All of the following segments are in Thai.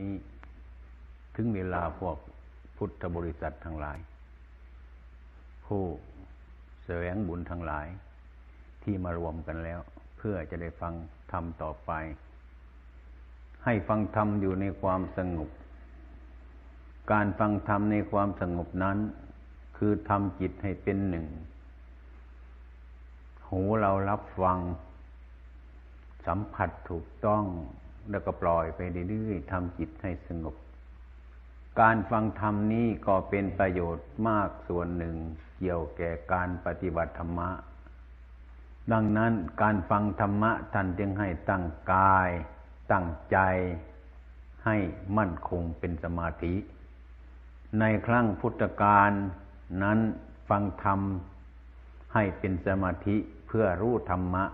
นี้ถึงเวลาพวกพุทธบริษัททั้งหลาย ผู้แสวงบุญทั้งหลาย ที่มารวมกันแล้ว เพื่อจะได้ฟังธรรมต่อไป ให้ฟังธรรมอยู่ในความสงบ การฟังธรรมในความสงบนั้น คือทำจิตให้เป็นหนึ่ง หูเรารับฟัง สัมผัสถูกต้อง แล้วก็ปล่อยไปเรื่อยๆทำจิตให้สงบ การฟังธรรมนี้ก็เป็นประโยชน์มากส่วนหนึ่งเกี่ยวแก่การปฏิบัติธรรมะ ดังนั้นการฟังธรรมะท่านจึงให้ตั้งกาย ตั้งใจ ให้มั่นคงเป็นสมาธิ ในครั้งพุทธกาลนั้นฟังธรรมให้เป็นสมาธิเพื่อรู้ธรรมะ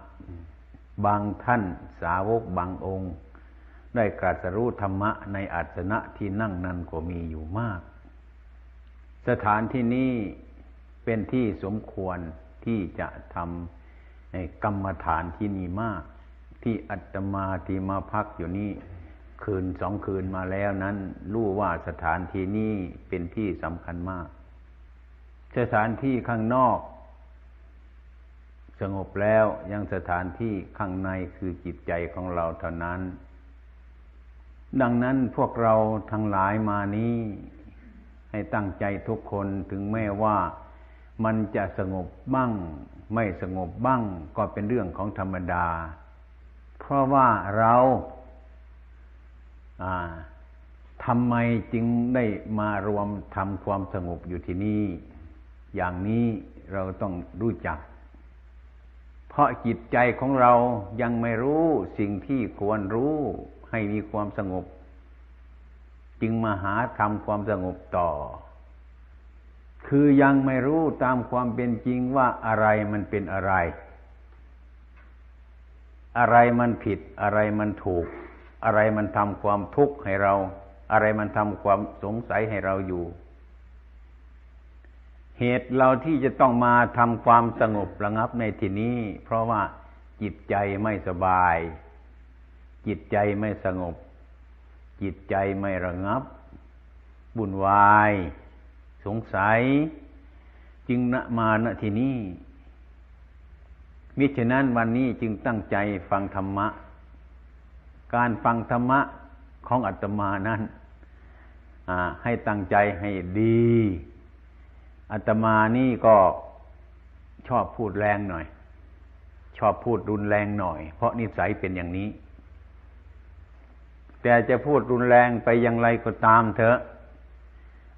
บางท่านสาวกบางองค์ ได้กรัสรู้ธรรมะในอัสนะที่นั่งนั้นก็มีอยู่มาก สถานที่นี้เป็นที่สมควรที่จะทำกรรมฐานที่นี่มาก ที่อัตมาที่มาพักอยู่นี่คืนสองคืนมาแล้วนั้นรู้ว่าสถานที่นี้เป็นที่สำคัญมาก สถานที่ข้างนอก สงบแล้วยังสถานที่ข้างในคือจิตใจของเราเท่านั้น ดังนั้นพวกเราทั้งหลายมานี้ ให้ตั้งใจทุกคนถึงแม้ว่ามันจะสงบบ้าง ไม่สงบบ้างก็เป็นเรื่องของธรรมดา เพราะว่าเราทำไมจึงได้มารวมทำความสงบอยู่ที่นี่ อย่างนี้เราต้องรู้จัก เพราะจิตใจของเรายังไม่รู้สิ่งที่ควรรู้ ให้มีความสงบ จึงมาหาทำความสงบต่อ คือยังไม่รู้ตามความเป็นจริงว่าอะไรมันเป็นอะไร อะไรมันผิด อะไรมันถูก อะไรมันทำความทุกข์ให้เรา อะไรมันทำความสงสัยให้เราอยู่ เหตุเราที่จะต้องมาทำความสงบระงับในที่นี้ เพราะว่าจิตใจไม่สบาย จิตใจไม่สงบ จิตใจไม่ระงับ บุญวาย สงสัย จึงณมาณที่นี้มิฉะนั้นวันนี้จึงตั้งใจฟังธรรมะ การฟังธรรมะของอัตมานั้นให้ตั้งใจให้ดี อัตมานี่ก็ชอบพูดแรงหน่อย ชอบพูดรุนแรงหน่อย เพราะนิสัยเป็นอย่างนี้ แต่จะพูดรุนแรงไปอย่างไรก็ตามเถอะ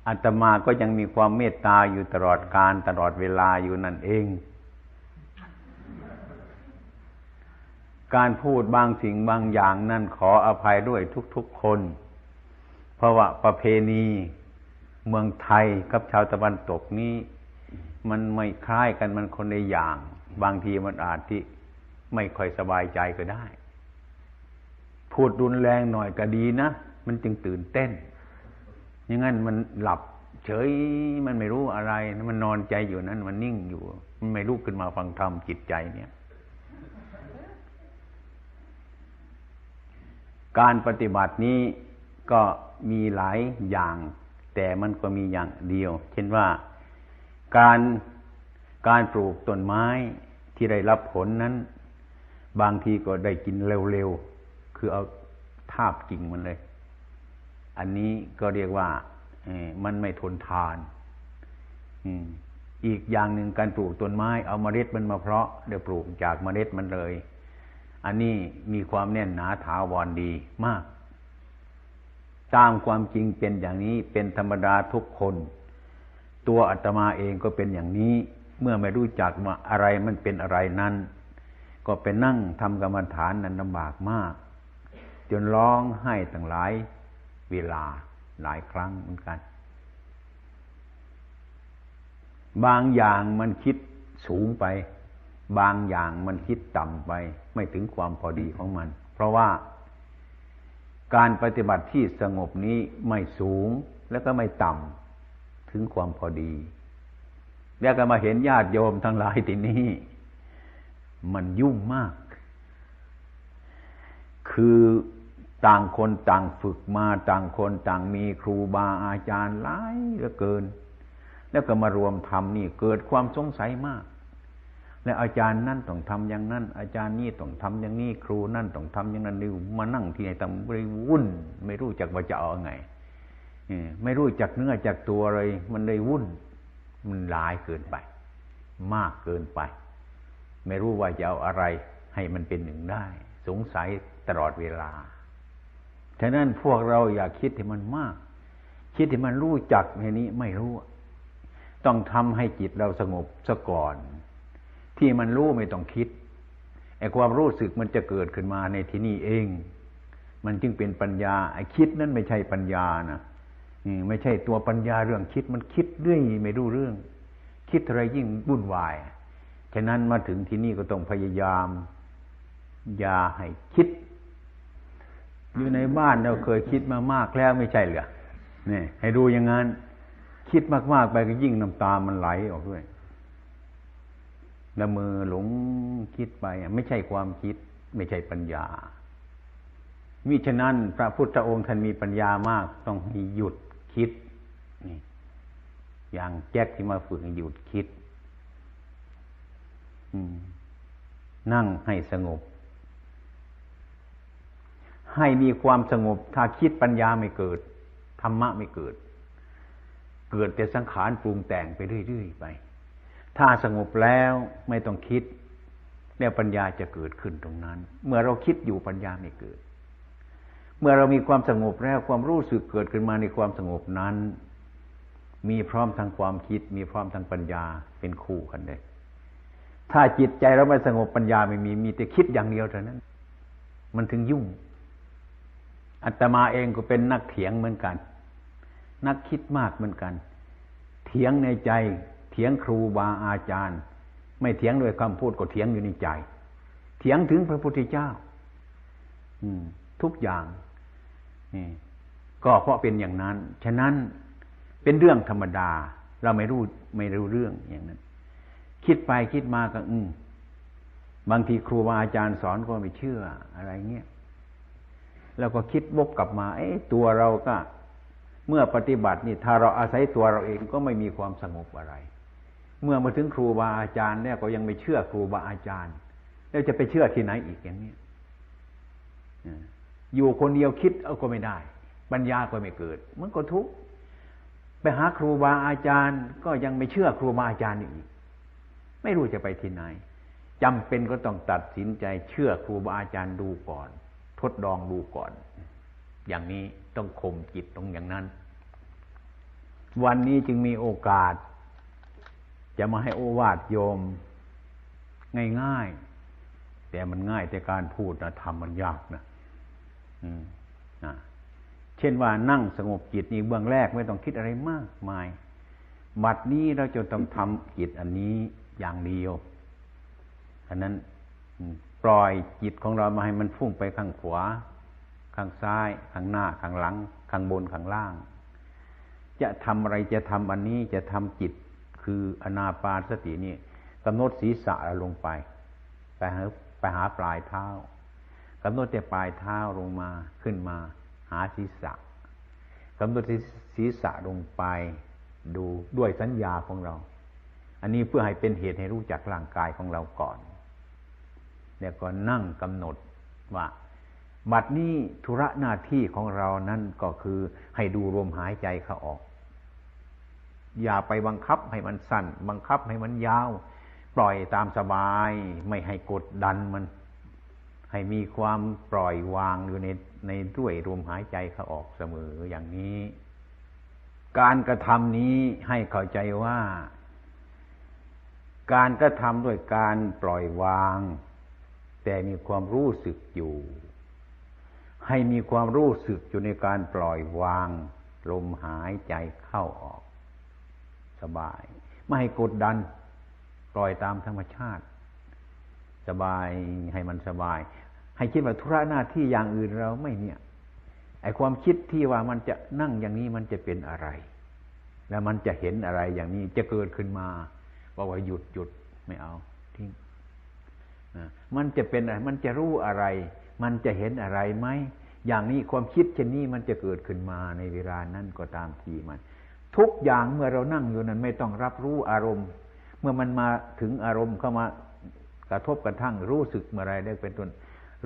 อาตมาก็ยังมีความเมตตาอยู่ตลอดการตลอดเวลาอยู่นั่นเอง การพูดบางสิ่งบางอย่างนั่นขออภัยด้วยทุกๆคน เพราะว่าประเพณีเมืองไทยกับชาวตะวันตกนี้มันไม่คล้ายกันมันคนในอย่าง บางทีมันอาจที่ไม่ค่อยสบายใจก็ได้ พูดรุนแรงหน่อยก็ดีนะ มันจึงตื่นเต้นอย่างนั้นมันหลับ เฉยมันไม่รู้อะไร มันนอนใจอยู่นั้น มันนิ่งอยู่ มันไม่ลุกขึ้นมาฟังธรรมจิตใจเนี่ย การปฏิบัตินี้ก็มีหลายอย่าง แต่มันก็มีอย่างเดียว เช่นว่าการการปลูกต้นไม้ที่ได้รับผลนั้น บางทีก็ได้กินเร็ว คือเอาทาบกิ่งมันเลย อันนี้ก็เรียกว่ามันไม่ทนทานอีกอย่างหนึ่งการปลูกต้นไม้ เอาเมล็ดมันมาเพาะเดี๋ยวปลูกจากเมล็ดมันเลย อันนี้มีความแน่นหนาถาวรดีมาก ตามความจริงเป็นอย่างนี้เป็นธรรมดาทุกคน ตัวอาตมาเองก็เป็นอย่างนี้ เมื่อไม่รู้จักว่าอะไรมันเป็นอะไรนั้น ก็ไปนั่งทำกรรมฐานนั้นลำบากมาก จนร้องไห้ตั้งหลายเวลาหลายครั้งเหมือนกัน บางอย่างมันคิดสูงไป บางอย่างมันคิดต่ำไป ไม่ถึงความพอดีของมัน เพราะว่าการปฏิบัติที่สงบนี้ไม่สูงแล้วก็ไม่ต่ำถึงความพอดี แล้วก็มาเห็นญาติโยมทั้งหลายที่นี้มันยุ่งมาก คือ ต่างคนต่างฝึกมาต่างคนต่างมีครูบาอาจารย์หลายเหลือเกิน แล้วก็มารวมทำนี่เกิดความสงสัยมาก และอาจารย์นั่นต้องทำอย่างนั้น อาจารย์นี่ต้องทำอย่างนี้ครูนั่นต้องทำอย่างนั้นดิวมานั่งที่ไหนตำบริวุ่น ไม่รู้จักว่าจะเอาไงไม่รู้จักเนื้อจักตัวเลย มันเลยวุ่น มันหลายเกินไป มากเกินไป ไม่รู้ว่าจะเอาอะไรให้มันเป็นหนึ่งได้ สงสัยตลอดเวลา ฉะนั้นพวกเราอย่าคิดให้มันมาก คิดให้มันรู้จักในนี้ไม่รู้ ต้องทำให้จิตเราสงบซะก่อน ที่มันรู้ไม่ต้องคิดไอ้ความรู้สึกมันจะเกิดขึ้นมาในที่นี้เอง มันจึงเป็นปัญญาไอ้คิดนั้นไม่ใช่ปัญญานะไม่ใช่ตัวปัญญาเรื่องคิดมันคิดเรื่อยไม่รู้เรื่อง คิดอะไรยิ่งวุ่นวายฉะนั้นมาถึงที่นี่ก็ต้องพยายาม อย่าให้คิด อยู่ในบ้านเราเคยคิดมามากแล้วไม่ใช่เหรอนี่ให้ดูอย่างนั้น คิดมากๆไปก็ยิ่งน้ำตามันไหลออกด้วยละมือหลงคิดไปไม่ใช่ความคิด ไม่ใช่ปัญญามิฉะนั้น พระพุทธองค์ท่านมีปัญญามาก ต้องให้หยุดคิดนี่อย่างแจ็คที่มาฝึกให้หยุดคิดนั่งให้สงบ ให้มีความสงบ ถ้าคิดปัญญาไม่เกิด ธรรมะไม่เกิด เกิดแต่สังขารปรุงแต่งไปเรื่อยๆไป ถ้าสงบแล้วไม่ต้องคิดแล้วปัญญาจะเกิดขึ้นตรงนั้น เมื่อเราคิดอยู่ปัญญาไม่เกิด เมื่อเรามีความสงบแล้วความรู้สึกเกิดขึ้นมาในความสงบนั้น มีพร้อมทางความคิด มีพร้อมทางปัญญาเป็นคู่กันเลยถ้าจิตใจเราไม่สงบปัญญาไม่มีมีแต่คิดอย่างเดียวเท่านั้น มันถึงยุ่ง อัตมาเองก็เป็นนักเถียงเหมือนกัน นักคิดมากเหมือนกัน เถียงในใจ เถียงครูบาอาจารย์ ไม่เถียงด้วยคำพูดก็เถียงอยู่ในใจ เถียงถึงพระพุทธเจ้าอืมทุกอย่างนี่ก็เพราะเป็นอย่างนั้น ฉะนั้นเป็นเรื่องธรรมดา เราไม่รู้ไม่รู้เรื่องอย่างนั้น คิดไปคิดมาก็อืมบางทีครูบาอาจารย์สอนก็ไม่เชื่ออะไรเงี้ย แล้วก็คิดวกกลับมา เอ้ตัวเราก็ เมื่อปฏิบัตินี่ถ้าเราอาศัยตัวเราเองก็ไม่มีความสงบอะไร เมื่อมาถึงครูบาอาจารย์เนี่ยก็ยังไม่เชื่อครูบาอาจารย์ แล้วจะไปเชื่อที่ไหนอีกอย่างนี้อยู่คนเดียวคิดเอาก็ไม่ได้ ปัญญาก็ไม่เกิด มันก็ทุกข์ไปหาครูบาอาจารย์ ก็ยังไม่เชื่อครูบาอาจารย์อีก ไม่รู้จะไปที่ไหนจำเป็นก็ต้องตัดสินใจเชื่อครูบาอาจารย์ดูก่อน ดลองดูก่อน อย่างนี้ต้องข่มจิตตรงอย่างนั้น วันนี้จึงมีโอกาส จะมาให้โอวาทโยม ง่ายๆ แต่มันง่ายแต่การพูดนะทำมันยากนะอืมนะเช่นว่านั่งสงบจิตนี่เบื้องแรกไม่ต้องคิดอะไรมากมายบัดนี้เราจะต้องทำจิตอันนี้อย่างเดียวอันนั้น ปล่อยจิตของเรามาให้มันฟุ้งไปข้างขวา ข้างซ้าย ข้างหน้า ข้างหลัง ข้างบน ข้างล่าง จะทำอะไรจะทำอันนี้จะทำจิตคืออนาปานสตินี่กำหนดศีรษะลงไปไปหาไปหาปลายเท้ากำหนดแต่ปลายเท้าลงมาขึ้นมา หาศีรษะกำหนดศีรษะลงไป ดูด้วยสัญญาของเรา อันนี้เพื่อให้เป็นเหตุให้รู้จักร่างกายของเราก่อน แล้วก็นั่งกำหนดว่าบัดนี้ธุระหน้าที่ของเรานั้นก็คือให้ดูลมหายใจเข้าออก อย่าไปบังคับให้มันสั้น บังคับให้มันยาว ปล่อยตามสบาย ไม่ให้กดดันมัน ให้มีความปล่อยวางอยู่ในในด้วยลมหายใจเข้าออกเสมออย่างนี้ การกระทำนี้ให้เข้าใจว่า การกระทำด้วยการปล่อยวาง แต่มีความรู้สึกอยู่ ให้มีความรู้สึกอยู่ในการปล่อยวาง ลมหายใจเข้าออก สบาย ไม่ให้กดดัน ปล่อยตามธรรมชาติ สบายให้มันสบาย ให้คิดว่าธุระหน้าที่อย่างอื่นเราไม่เนี่ยไอความคิดที่ว่ามันจะนั่งอย่างนี้มันจะเป็นอะไร แล้วมันจะเห็นอะไรอย่างนี้จะเกิดขึ้นมาบอกว่าหยุดหยุดไม่เอา มันจะเป็นอะไรมันจะรู้อะไร มันจะเห็นอะไรไหมอย่างนี้ความคิดเช่นนี้มันจะเกิดขึ้นมาในเวลานั้นก็ตามทีมัน ทุกอย่างเมื่อเรานั่งอยู่นั้นไม่ต้องรับรู้อารมณ์ เมื่อมันมาถึงอารมณ์เข้ามากระทบกระทั่งรู้สึกเมื่อไรได้เป็นต้น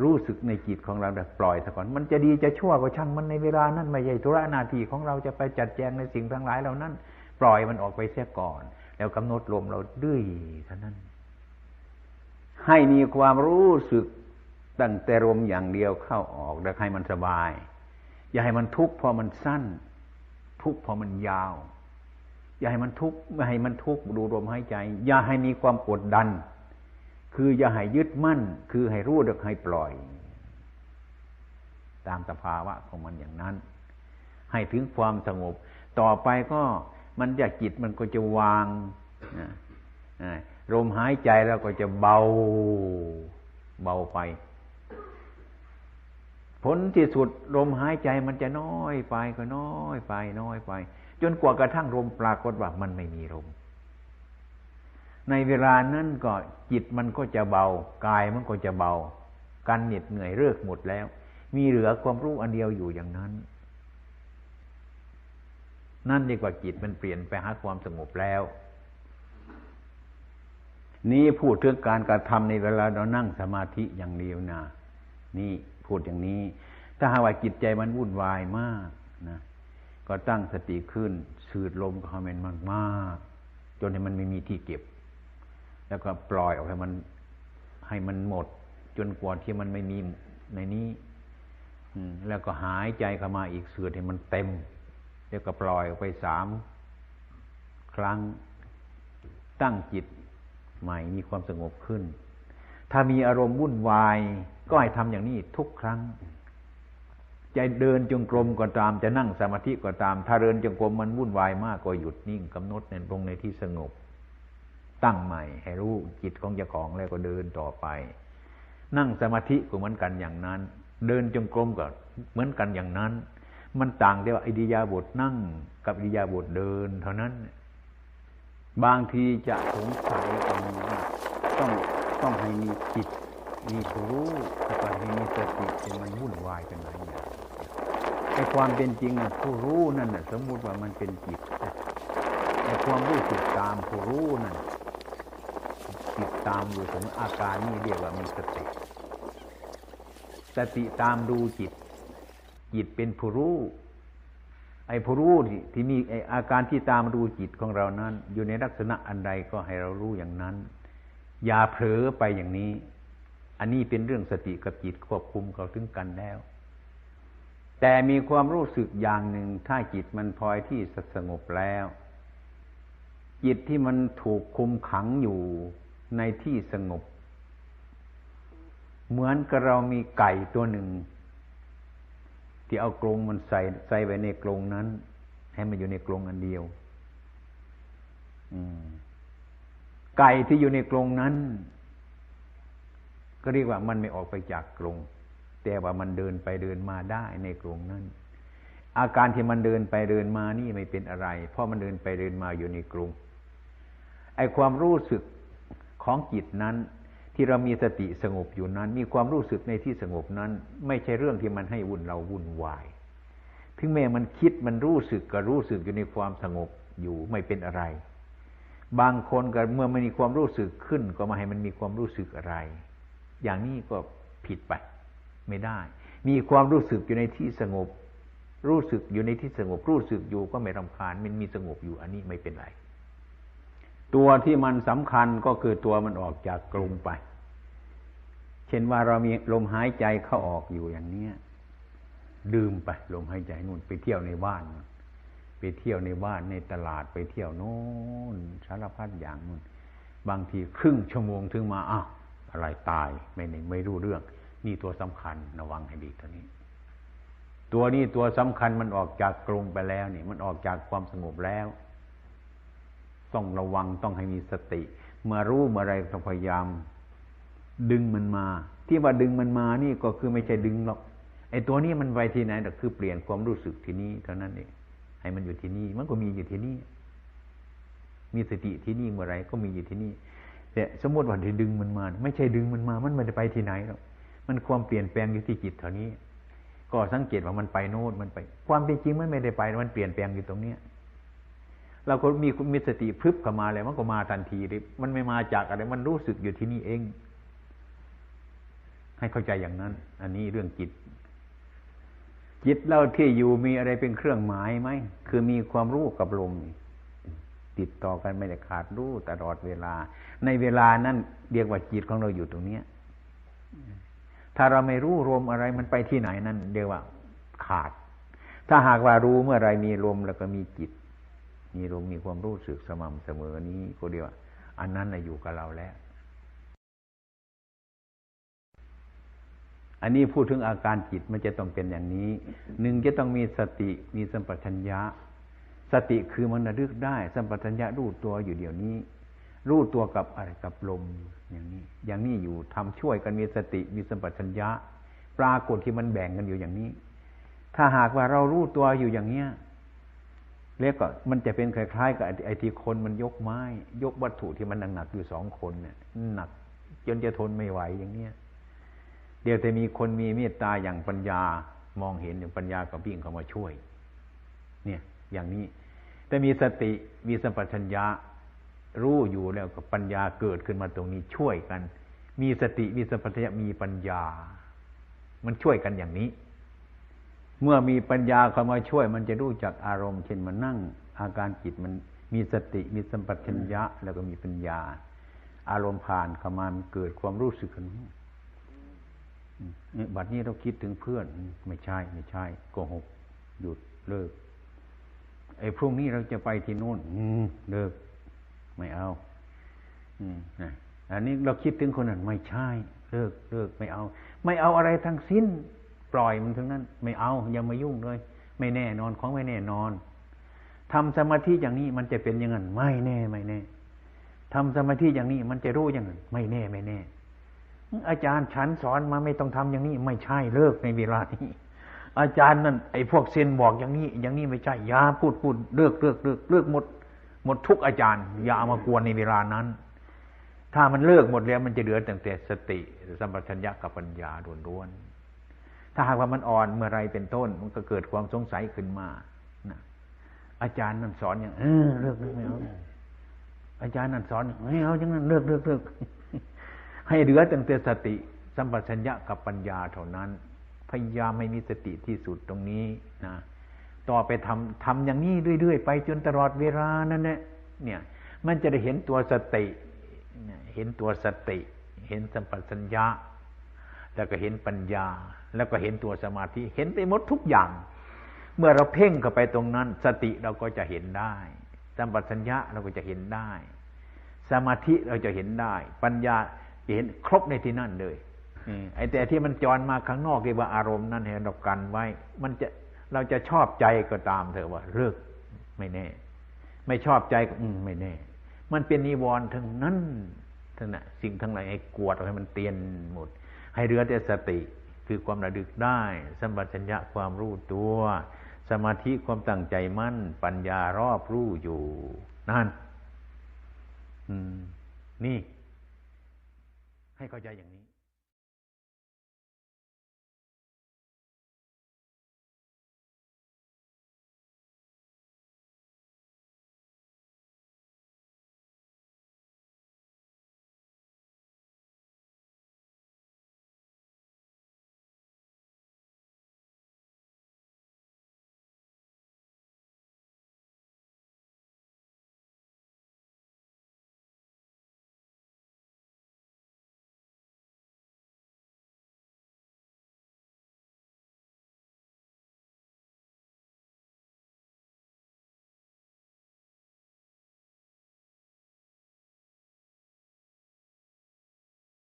รู้สึกในจิตของเราแต่ปล่อยซะก่อน มันจะดีจะชั่วก็ช่างมันในเวลานั้นไม่ใช่ธุระนาทีของเราจะไปจัดแจงในสิ่งทั้งหลายเหล่านั้น ปล่อยมันออกไปเสียก่อน แล้วกำหนดลมเราดื้อเท่านั้น ให้มีความรู้สึกตั้งแต่ลมอย่างเดียวเข้าออกแล้วให้มันสบาย อย่าให้มันทุกข์พอมันสั้น ทุกข์พอมันยาว อย่าให้มันทุกข์ไม่ให้มันทุกข์ดูลมหายใจ อย่าให้มีความกดดัน คืออย่าให้ยึดมั่น คือให้รู้เด็กให้ปล่อย ตามสภาวะของมันอย่างนั้น ให้ถึงความสงบ ต่อไปก็มันจะจิตมันก็จะวาง ลมหายใจแล้วก็จะเบา เบาไป ผลที่สุดลมหายใจมันจะน้อยไปก็น้อยไป น้อยไป จนกว่ากระทั่งลมปรากฏว่ามันไม่มีลม ในเวลานั้นก็จิตมันก็จะเบา กายมันก็จะเบา การเหน็ดเหนื่อยเลิกหมดแล้ว มีเหลือความรู้อันเดียวอยู่อย่างนั้น นั่นดีกว่าจิตมันเปลี่ยนไปหาความสงบแล้ว นี่พูดเรื่องการกระทำในเวลาเรานั่งสมาธิอย่างเดียวนะนี่พูดอย่างนี้ ถ้าหากว่าจิตใจมันวุ่นวายมากนะก็ตั้งสติขึ้นสูดลมเข้ามันมากๆจนให้มันไม่มีที่เก็บ แล้วก็ปล่อยออกให้มันให้มันหมด จนกว่าที่มันไม่มีในนี้แล้วก็หายใจเข้ามาอีกเสือให้มันเต็ม แล้วก็ปล่อยออกไปสามครั้งตั้งจิต ใหม่มีความสงบขึ้น ถ้ามีอารมณ์วุ่นวาย ก็ให้ทำอย่างนี้ทุกครั้งจะเดินจงกรมก็ตามจะนั่งสมาธิก็ตาม ถ้าเดินจงกรมมันวุ่นวายมากก็หยุดนิ่งกำหนดในตรงในที่สงบ ตั้งใหม่ ให้รู้จิตของเจ้าของแล้วก็เดินต่อไป นั่งสมาธิก็เหมือนกันอย่างนั้น เดินจงกรมก็เหมือนกันอย่างนั้น มันต่างแต่ว่าอิริยาบถนั่ง กับอิริยาบถเดิน เท่านั้น บางทีจะสงสัยตรงนี้ต้องต้องให้มีจิต มีผู้รู้แต่ก่อให้มีสติเป็นมันวุ่นวายเป็นไรอย่างไอ้ความเป็นจริงผู้รู้นั่นสมมุติว่ามันเป็นจิตไอ้ความรู้สึกตามผู้รู้นั่นติดตามอยู่ถึงอาการนี้เรียกว่ามีสติสติตามดูจิต จิตเป็นผู้รู้ ไอ้ผู้รู้ที่มีไอ้อาการที่ตามดูจิตของเรานั้น อยู่ในลักษณะอันใดก็ให้เรารู้อย่างนั้น อย่าเผลอไปอย่างนี้ อันนี้เป็นเรื่องสติกับจิตควบคุมเขาถึงกันแล้ว แต่มีความรู้สึกอย่างหนึ่งถ้าจิตมันพลอยที่สงบแล้ว จิตที่มันถูกคุมขังอยู่ในที่สงบ เหมือนกับเรามีไก่ตัวหนึ่ง ที่เอากรงมันใส่ใส่ไว้ในกรงนั้น ให้มันอยู่ในกรงอันเดียวไก่ที่อยู่ในกรงนั้น ก็เรียกว่ามันไม่ออกไปจากกรงแต่ว่ามันเดินไปเดินมาได้ในกรงนั้น อาการที่มันเดินไปเดินมานี่ไม่เป็นอะไร เพราะมันเดินไปเดินมาอยู่ในกรงไอความรู้สึกของจิตนั้น ที่เรามีสติสงบอยู่นั้น มีความรู้สึกในที่สงบนั้น ไม่ใช่เรื่องที่มันให้วุ่นเราวุ่นวาย ถึงแม้มันคิดมันรู้สึกก็รู้สึกอยู่ในความสงบอยู่ไม่เป็นอะไร บางคนก็เมื่อมันมีความรู้สึกขึ้น ก็มาให้มันมีความรู้สึกอะไร อย่างนี้ก็ผิดไป ไม่ได้ มีความรู้สึกอยู่ในที่สงบ รู้สึกอยู่ในที่สงบ รู้สึกอยู่ก็ไม่รำคาญ มันมีสงบอยู่อันนี้ไม่เป็นไร ตัวที่มันสำคัญก็คือตัวมันออกจากกลุ่มไป เช่นว่าเรามีลมหายใจเข้าออกอยู่อย่างเนี้ยดื่มไปลมหายใจนู่นไปเที่ยวในบ้านไปเที่ยวในบ้านในตลาดไปเที่ยวโน่นสารพัดอย่างนู่นบางทีครึ่งชั่วโมงถึงมาอ้าวอะไรตายไม่ไม่รู้เรื่อง นี่ตัวสำคัญระวังให้ดีตัวนี้ ตัวนี้ตัวสำคัญมันออกจากกรงไปแล้วนี่มันออกจากความสงบแล้ว ต้องระวังต้องให้มีสติ เมื่อรู้เมื่อไรต้องพยายาม ดึงมันมา ที่ว่าดึงมันมานี่ก็คือไม่ใช่ดึงหรอกไอ้ตัวนี้มันไปที่ไหนแต่คือเปลี่ยนความรู้สึกที่นี่เท่านั้นเองให้มันอยู่ที่นี่มันก็มีอยู่ที่นี่ มีสติที่นี่เมื่อไรก็มีอยู่ที่นี่แต่สมมติว่าที่ดึงมันมา ไม่ใช่ดึงมันมา มันไม่ได้ไปที่ไหนหรอกมันความเปลี่ยนแปลงอยู่ที่จิตเท่านี้ ก็สังเกตว่ามันไปโน่นมันไป ความเป็นจริงมันไม่ได้ไป มันเปลี่ยนแปลงอยู่ตรงเนี้ยเราก็มีมีสติพึบเข้ามาเลยมันก็มาทันทีเลยมันไม่มาจากอะไร มันรู้สึกอยู่ที่นี่เอง ให้เข้าใจอย่างนั้น อันนี้เรื่องจิต จิตเราที่อยู่มีอะไรเป็นเครื่องหมายไหม คือมีความรู้กับลมติดต่อกันไม่ได้ขาดรู้ตลอดเวลา ในเวลานั้นเรียกว่าจิตของเราอยู่ตรงเนี้ยถ้าเราไม่รู้ลมอะไรมันไปที่ไหนนั่นเรียกว่าขาด ถ้าหากว่ารู้เมื่อไรมีลมแล้วก็มีจิต มีลมมีความรู้สึกสม่ำเสมอนี้ก็เรียกว่า อันนั้นอยู่กับเราแล้ว อันนี้พูดถึงอาการจิตมันจะต้องเป็นอย่างนี้หนึ่งจะต้องมีสติมีสัมปชัญญะ สติคือมันระลึกได้ สัมปชัญญะรู้ตัวอยู่เดี๋ยวนี้ รู้ตัวกับอะไรกับลมอย่างนี้ อย่างนี้อยู่ทำช่วยกันมีสติมีสัมปชัญญะ ปรากฏที่มันแบ่งกันอยู่อย่างนี้ ถ้าหากว่าเรารู้ตัวอยู่อย่างเนี้ยเรียกก็มันจะเป็นคล้ายๆกับไอ้ที่คนมันยกไม้ ยกวัตถุที่มันหนักๆอยู่สองคนเนี่ยหนัก จนจะทนไม่ไหวอย่างเนี้ย เดี๋ยวแต่มีคนมีเมตตาอย่างปัญญามองเห็นอย่างปัญญาก็วิ่งเข้ามาช่วย เนี่ย อย่างนี้ แต่มีสติมีสัมปชัญญะรู้อยู่แล้วกับปัญญาเกิดขึ้นมาตรงนี้ช่วยกัน มีสติมีสัมปชัญญะมีปัญญา มันช่วยกันอย่างนี้ เมื่อมีปัญญาเข้ามาช่วย มันจะรู้จักอารมณ์ เช่นมันนั่ง อาการจิตมันมีสติมีสัมปชัญญะแล้วก็มีปัญญา อารมณ์ผ่านเข้ามามันเกิดความรู้สึกขึ้น บัดนี้เราคิดถึงเพื่อน ไม่ใช่ไม่ใช่โกหก หยุดเลิกไอ้พรุ่งนี้เราจะไปที่โน่นเลิกไม่เอาอันนี้เราคิดถึงคนนั้นไม่ใช่ เลิกเลิกไม่เอา ไม่เอาอะไรทั้งสิ้น ปล่อยมันทั้งนั้น ไม่เอาอย่ามายุ่งเลย ไม่แน่นอนของไม่แน่นอนทำสมาธิอย่างนี้มันจะเป็นอย่างนั้น ไม่แน่ไม่แน่ทำสมาธิอย่างนี้มันจะรู้อย่างนั้น ไม่แน่ไม่แน่ อาจารย์ฉันสอนมาไม่ต้องทำอย่างนี้ไม่ใช่เลิกในเวลานี้อาจารย์นั่นไอ้พวกเซนบอกอย่างนี้ อย่างนี้ไม่ใช่ยาพูดพูดเลิกเลิกเลิกเลิกหมด หมดทุกอาจารย์ อย่าเอามากวนในเวลานั้น ถ้ามันเลิกหมดแล้วมันจะเหลือแต่แต่สติสัมปชัญญะกับปัญญาล้วนๆถ้าหากว่ามันอ่อนเมื่อไรเป็นต้น มันก็เกิดความสงสัยขึ้นมานะอาจารย์นั่นสอนอย่างเออเลิกเลิกไม่เอาอาจารย์นั่นสอนอย่างไม่เอาอย่างนั้นเลิกเลิกเลิก ให้เหลือตั้งแต่สติ สัมปชัญญะกับปัญญาเท่านั้น พยายามไม่มีสติที่สุดตรงนี้นะต่อไปทำทำอย่างนี้เรื่อย ๆ ไปจนตลอดเวลานั่นแหละเนี่ย มันจะได้เห็นตัวสติ เห็นตัวสติ เห็นสัมปชัญญะ แล้วก็เห็นปัญญา แล้วก็เห็นตัวสมาธิเห็นไปหมดทุกอย่าง เมื่อเราเพ่งเข้าไปตรงนั้น สติเราก็จะเห็นได้ สัมปชัญญะเราก็จะเห็นได้ สมาธิเราจะเห็นได้ ปัญญา เห็นครบในที่นั่นเลยไอ้แต่ที่มันจรมาข้างนอกเรียกว่าอารมณ์นั่นเห็นเรากันไว้ มันจะเราจะชอบใจก็ตามเถอะว่าเลิกไม่แน่ ไม่ชอบใจก็อืมไม่แน่ มันเป็นนิวรณ์ทั้งนั้นทั้งนั้นสิ่งทั้งหลายให้กวดให้มันเตียนหมด ให้เรือแต่สติคือความระลึกได้สัมปชัญญะความรู้ตัว สมาธิความตั้งใจมั่น ปัญญารอบรู้อยู่ นั่น อืม นี่ ให้เข้าใจอย่างนี้